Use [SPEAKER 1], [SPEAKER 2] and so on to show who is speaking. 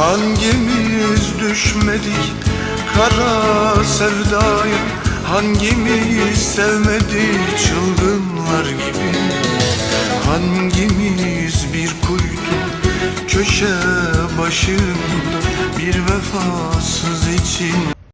[SPEAKER 1] Hangimiz düşmedik kara sevdaya? Hangimiz sevmedik çılgınlar gibi? Hangimiz bir kuytu köşe başında? Bir vefasız için